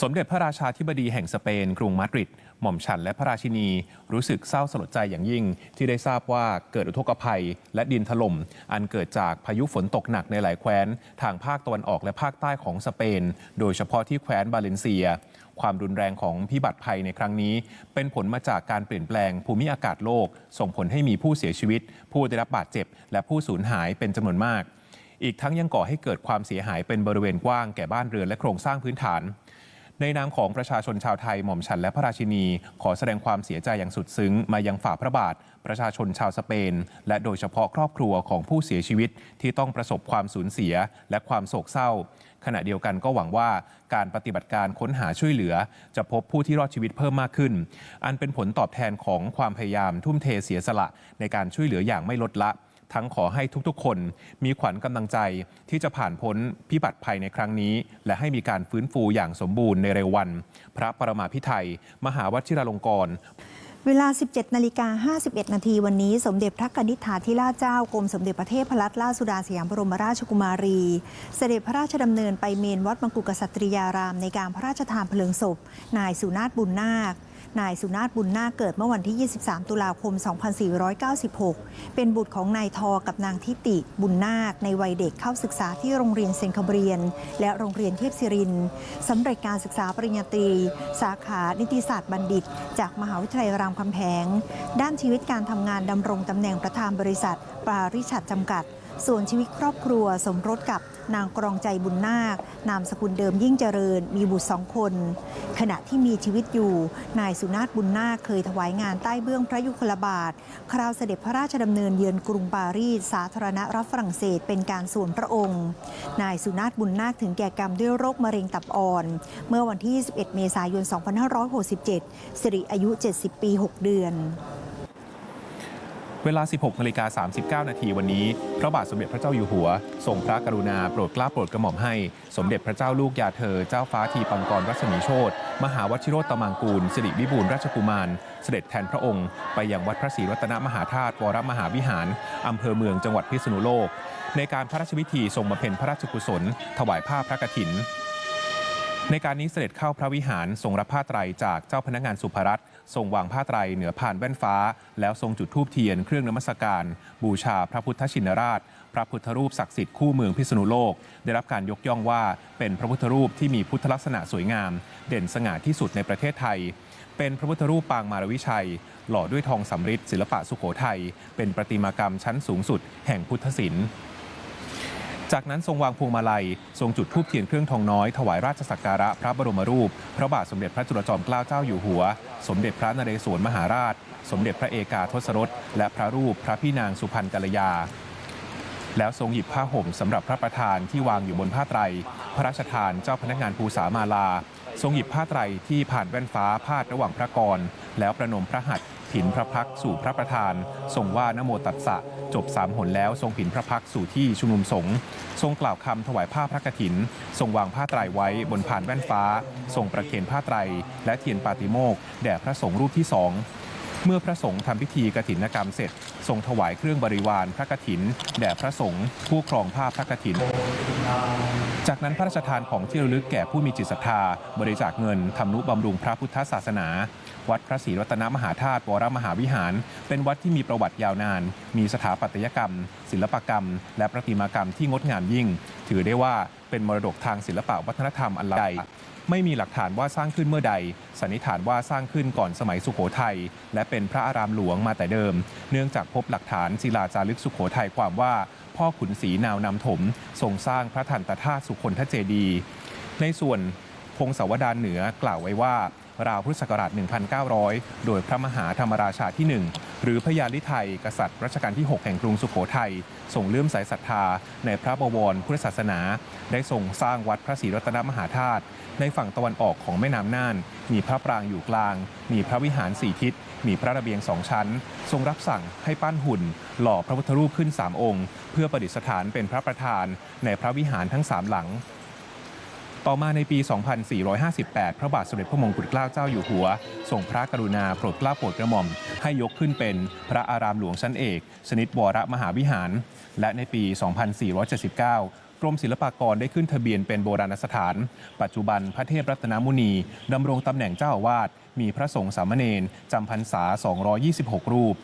สมเด็จพระราชาธิบดีแห่งสเปน กรุงมาดริด หม่อมฉันและพระราชินี รู้สึกเศร้าสลดใจอย่างยิ่ง ที่ได้ทราบว่าเกิดอุทกภัยและดินถล่ม อันเกิดจากพายุฝนตกหนักในหลายแคว้น ทางภาคตะวันออกและภาคใต้ของสเปน โดยเฉพาะที่แคว้นบาเลนเซีย ความรุนแรงของพิบัติภัยในครั้งนี้ เป็นผลมาจากการเปลี่ยนแปลงภูมิอากาศโลก ส่งผลให้มีผู้เสียชีวิต ผู้ได้รับบาดเจ็บ และผู้สูญหายเป็นจำนวนมาก อีกทั้งยังก่อให้เกิดความเสียหายเป็นบริเวณกว้างแก่บ้านเรือนและโครงสร้างพื้นฐาน ในนามของประชาชนชาวไทยหม่อมฉันและพระราชินี ขอแสดงความเสียใจอย่างสุดซึ้งมายังฝ่าพระบาท ประชาชนชาวสเปน และโดยเฉพาะครอบครัวของผู้เสียชีวิตที่ต้องประสบความสูญเสียและความโศกเศร้า ขณะเดียวกันก็หวังว่าการปฏิบัติการค้นหาช่วยเหลือ จะพบผู้ที่รอดชีวิตเพิ่มมากขึ้น อันเป็นผลตอบแทนของความพยายามทุ่มเทเสียสละในการช่วยเหลืออย่างไม่ลดละ ทั้งขอให้ทุกๆ คนมีขวัญกำลังใจที่จะผ่านพ้นพิบัติภัยในครั้งนี้ และให้มีการฟื้นฟูอย่างสมบูรณ์ในเร็ววัน พระประมาพิไทยมหาวชิราลงกรณ์เวลา 17 นาฬิกา 51 นาทีวันนี้ สมเด็จพระกนิษฐาธิราชเจ้ากรมสมเด็จพระเทพรัตนราชสุดาสยามบรมราชกุมารี เสด็จพระราชดำเนินไปเมนวัดมกุกษัตริยารามในการพระราชทานเพลิงศพ นายสุนาถบุญนาค นายสุนาถบุญนาเกิดเมื่อวันที่ 23 ตุลาคม 2496 เป็นบุตรของนายทอกับนางทิติบุญนาคในวัยเด็กเข้าศึกษาที่โรงเรียนเซนคาเบียน และโรงเรียนเทพศิรินสำเร็จการศึกษาปริญญาตรี สาขานิติศาสตร์บัณฑิต จากมหาวิทยาลัยรามคำแหงด้านชีวิตการทำงานดำรงตำแหน่งประธานบริษัทปาริชัดจำกัด ส่วนชีวิตครอบครัวสมรสกับ นางกรองใจบุญนาคนามสกุลเดิมยิ่งเจริญ มีบุตรสองคน ขณะที่มีชีวิตอยู่ นายสุนาถบุญนาคเคยถวายงานใต้เบื้องพระยุคลบาท คราวเสด็จพระราชดำเนินเยือนกรุงปารีส สาธารณรัฐฝรั่งเศสเป็นการส่วนพระองค์ นายสุนาถบุญนาคถึงแก่กรรมด้วยโรคมะเร็งตับอ่อน เมื่อวันที่ 11 เมษายน 2567 สิริอายุ 70 ปี 6 เดือน เวลา 16นาฬิกา39 นาทีวันนี้ พระบาทสมเด็จพระเจ้าอยู่หัวทรงพระกรุณาโปรดเกล้าโปรดกระหม่อมให้ สมเด็จพระเจ้าลูกยาเธอ เจ้าฟ้าทีปังกรรัศมีโชตมหาวชิโรตมังกูลสิริวิบูลราชกุมาร เสด็จแทนพระองค์ ไปยังวัดพระศรีรัตนมหาธาตุวรมหาวิหารอำเภอเมืองจังหวัดพิษณุโลก ในการพระราชพิธีทรงบำเพ็ญพระราชกุศล ถวายผ้าพระกฐินในการนี้เสด็จเข้าพระวิหารทรงรับผ้าไตรจากเจ้าพนักงานสุภรัตน์ ทรงวางผ้าไตรเหนือผ่านแว่นฟ้า แล้วทรงจุดธูปเทียนเครื่องนมัสการ บูชาพระพุทธชินราช พระพุทธรูปศักดิ์สิทธิ์คู่เมืองพิษณุโลก ได้รับการยกย่องว่าเป็นพระพุทธรูปที่มีพุทธลักษณะสวยงาม เด่นสง่าที่สุดในประเทศไทย เป็นพระพุทธรูปปางมารวิชัย หล่อด้วยทองสำริดศิลปะสุโขทัยเป็นประติมากรรมชั้นสูงสุด แห่งพุทธศิลป์ จากนั้นทรงวางพวงมาลัย ทรงจุดธูปเทียนเครื่องทองน้อยถวายราชสักการะพระบรมรูป พระบาทสมเด็จพระจุลจอมเกล้าเจ้าอยู่หัว สมเด็จพระนเรศวรมหาราช สมเด็จพระเอกาทศรสและพระรูปพระพี่นางสุพรรณกัลยา แล้วทรงหยิบผ้าห่มสำหรับพระประธานที่วางอยู่บนผ้าไตร พระราชทานเจ้าพนักงานภูษามาลา ทรงหยิบผ้าไตรที่ผ่านแว่นฟ้าพาดระหว่างพระกร แล้วประนมพระหัตถ์ ผินพระพักสู่พระประธาน ทรงว่านโมตัสสะ จบสามหนแล้วทรงผินพระพักสู่ที่ชุมนุมสงฆ์ทรงกล่าวคำถวายผ้าพระกฐิน ทรงวางผ้าไตรไว้บนผ่านแว่นฟ้า ทรงประเคนผ้าไตร และเทียนปาติโมกแด่พระสงฆ์รูปที่สองเมื่อพระสงฆ์ทำพิธีกฐินกรรมเสร็จ ทรงถวายเครื่องบริวารพระกฐิน แด่พระสงฆ์ผู้ครองผ้าพระกฐิน จากนั้นพระราชทานของที่ระลึกแก่ผู้มีจิตศรัทธา บริจาคเงินทำนุบำรุงพระพุทธศาสนา วัดพระศรีรัตนมหาธาตุวรมหาวิหาร เป็นวัดที่มีประวัติยาวนาน มีสถาปัตยกรรม ศิลปกรรม และประติมากรรมที่งดงามยิ่ง ถือได้ว่าเป็นมรดกทางศิลปะวัฒนธรรมอันล้ำใดไม่มีหลักฐานว่าสร้างขึ้นเมื่อใด สันนิษฐานว่าสร้างขึ้นก่อนสมัยสุโขทัยและเป็นพระอารามหลวงมาแต่เดิม เนื่องจากพบหลักฐานศิลาจารึกสุโขทัยความว่า พ่อขุนศรีนาวนำถม ทรงสร้างพระทันตธาตุสุคนทเจดี ในส่วนพงศาวดารเหนือกล่าวไว้ว่า ราวพุทธศักราช 1900 โดยพระมหาธรรมราชาที่ 1 หรือพญาลิไทยกษัตริย์รัชกาลที่ 6 แห่งกรุงสุโขทัยทรงเลื่อมใสศรัทธา ในพระบวรพุทธศาสนา ได้ทรงสร้างวัดพระศรีรัตนมหาธาตุในฝั่งตะวันออกของแม่น้ำน่าน มีพระปรางอยู่กลาง มีพระวิหารสี่ทิศ มีพระระเบียงสองชั้น ทรงรับสั่งให้ปั้นหุ่น หล่อพระพุทธรูปขึ้นสามองค์ เพื่อประดิษฐานเป็นพระประธาน ในพระวิหารทั้งสามหลัง ต่อมาในปี 2458 พระบาทสมเด็จพระมงกุฎเกล้าเจ้าอยู่หัวทรงพระกรุณาโปรดเกล้าโปรดกระหม่อม ให้ยกขึ้นเป็นพระอารามหลวงชั้นเอกชนิดวรมหาวิหาร และในปี 2479 กรมศิลปากรได้ขึ้นทะเบียนเป็นโบราณสถาน ปัจจุบันพระเทพรัตนมุนีดำรงตำแหน่งเจ้าอาวาส มีพระสงฆ์สามเณรจำพรรษา 226 รูป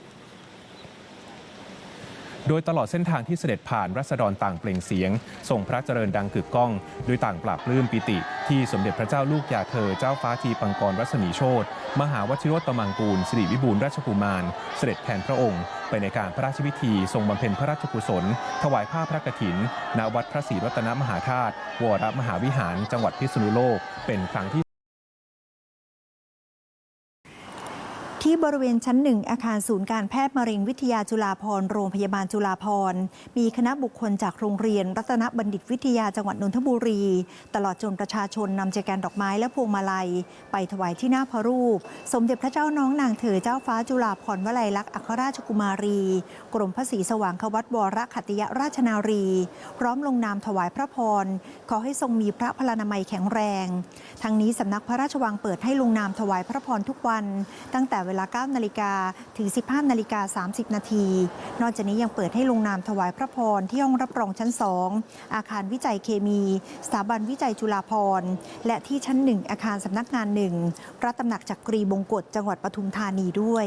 โดยตลอดเส้นทางที่เสด็จผ่านรัษฎรต่างเปล่งเสียงส่งพระเจริญดังกึกก้องโดยต่างปราบปลื้มปิติ ที่สมเด็จพระเจ้าลูกยาเธอเจ้าฟ้าทีปังกรรัศมีโชตมหาวชิโรตมังกูลสิริวิบูลราชกุมาร เสด็จแทนพระองค์ ไปในการพระราชพิธีทรงบำเพ็ญพระราชกุศล ถวายผ้าพระกฐินณวัดพระศรีรัตนมหาธาตุวรมหาวิหาร จังหวัดพิษณุโลกเป็นครั้งที่ ที่บริเวณชั้นหนึ่งอาคารศูนย์การแพทย์มะเร็งวิทยาจุฬาภร์โรงพยาบาลจุฬาภร์มีคณะบุคคลจากโรงเรียน รัตนบัณฑิตวิทยาจังหวัดนนทบุรี ตลอดจนประชาชนนำใจกันดอกไม้และพวงมาลัย ไปถวายที่หน้าพระรูป สมเด็จพระเจ้าน้องนางเธอเจ้าฟ้าจุฬาภร์วลัยลักษณ์อัครราชกุมารี กรมพระศรีสว่างควัตวรขัตติยราชนารี พร้อมลงนามถวายพระพรขอให้ทรงมีพระพลานามัยแข็งแรง ทั้งนี้สำนักพระราชวังเปิดให้ลงนามถวายพระพรทุกวัน ตั้งแต่เวลา 9 นาฬิกาถึง 15 นาฬิกา 30 นาที นอกจากนี้ยังเปิดให้ลงนามถวายพระพรที่ห้องรับรองชั้น 2 อาคารวิจัยเคมี สถาบันวิจัยจุฬาภรณ์ และที่ชั้น 1 อาคารสำนักงานหนึ่งพระตำหนักจักรีบงกฎจังหวัดปทุมธานีด้วย